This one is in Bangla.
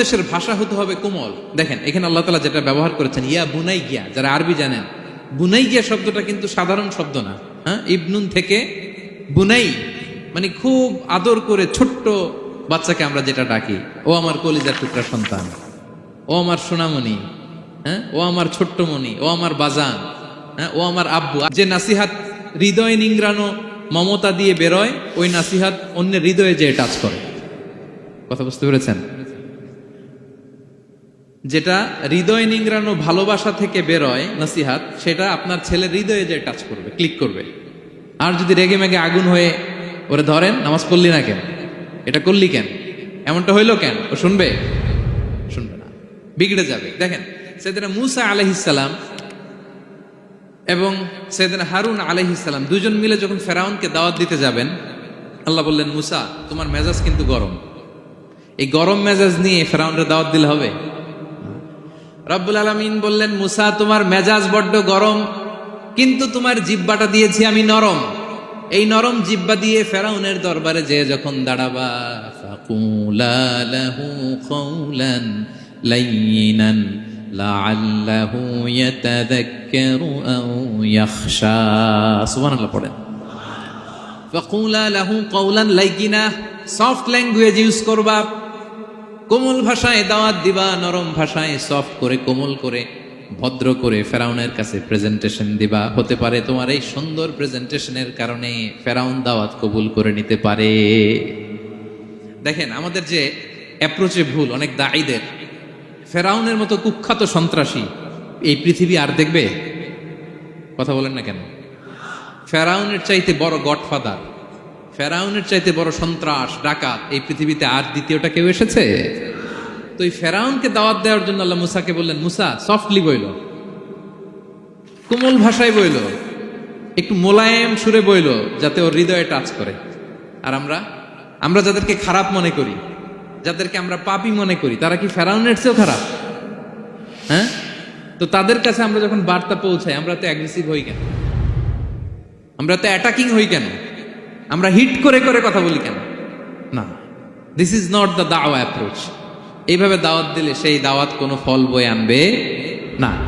দেশের ভাষা হতে হবে কোমল। দেখেন, এখানে আল্লাহ তালা যেটা ব্যবহার করেছেন, ইয়া বুনাই গিয়া যারা আরবি জানেন। বুনাই গিয়া শব্দটা কিন্তু সাধারণ শব্দ না হ্যাঁ? ইবনুন থেকে বুনাই মানে খুব আদর করে ছোট্ট বাচ্চাকে আমরা যেটা ডাকি, ও আমার কলিজার টুকরা সন্তান, ও আমার সোনামণি হ্যাঁ? ও আমার ছোট্ট মণি ও আমার বাজান হ্যাঁ? ও আমার আব্বু। যে নাসিহাত হৃদয় নিংড়ানো মমতা দিয়ে বেরোয়, ওই নাসিহাত অন্যের হৃদয়ে যেয়ে টাচ করে। কথা বুঝতে পেরেছেন? যেটা হৃদয় নিংড়ানো ভালোবাসা থেকে বেরোয়, নাসিহাত, সেটা আপনার ছেলে হৃদয়ে যে টাচ করবে ক্লিক করবে। আর যদি রেগে মেগে আগুন হয়ে ওরে ধরেন, নামাজ পড়লি না কেন? এটা করলি কেন? এমনটা হইল কেন? ও শুনবে? শুনবে না। বিগড়ে যাবে। দেখেন, সেদিন মুসা আলহিসাল্লাম এবং সেদিন হারুন আলহিসাল্লাম দুজন মিলে যখন ফেরাউনকে দাওয়াত দিতে যাবেন, আল্লাহ বললেন, মুসা, তোমার মেজাজ কিন্তু গরম। এই গরম মেজাজ নিয়ে ফেরাউনরে দাওয়াত দিলে হবে? রব্বুল আলমিন বললেন, মুসা, তোমার মেজাজ বড্ড গরম, কিন্তু তোমার জিব্বাটা দিয়েছি আমি নরম। এই নরম জিব্বা দিয়ে ফেরাউনের দরবারে যে যখন দাঁড়াবা সফট ল্যাঙ্গুয়েজ ইউজ করবা। কোমল ভাষায় দাওয়াত দিবা, নরম ভাষায় সফট করে, কোমল করে, ভদ্র করে ফেরাউনের কাছে প্রেজেন্টেশন দিবা। হতে পারে তোমার এই সুন্দর প্রেজেন্টেশনের কারণে ফেরাউন দাওয়াত কবুল করে নিতে পারে। দেখেন, আমাদের যে অ্যাপ্রোচে ভুল, অনেক দায়ীদের ফেরাউনের মতো কুখ্যাত সন্ত্রাসী এই পৃথিবী আর দেখবে? কথা বলেন না কেন? ফেরাউনের চাইতে বড় গডফাদার ফেরাউনের চাইতে বড় সন্ত্রাস, ডাকাত, এই পৃথিবীতে আর দ্বিতীয়টা কেউ এসেছে? তো এই ফেরাউনকে দাওয়াত দেওয়ার জন্য আল্লাহ মুসাকে বললেন, মুসা সফটলি বইল। কোমল ভাষায় বইল। একটু মোলায়েম সুরে বইল, যাতে ওর হৃদয়ে টাচ করে। আর আমরা আমরা যাদেরকে খারাপ মনে করি, যাদেরকে আমরা পাপি মনে করি, তারা কি ফেরাউনের চেয়েও খারাপ? হ্যাঁ? তো তাদের কাছে আমরা যখন বার্তা পৌঁছাই, আমরা তো অ্যাগ্রেসিভ হই কেন? আমরা তো অ্যাটাকিং হই কেন? আমরা হিট করে করে কথা বলি কেন? না। দিস ইজ নট দ্য দাওয়া অ্যাপ্রোচ এইভাবে দাওয়াত দিলে সেই দাওয়াত কোনো ফল বয়ে আনবে না।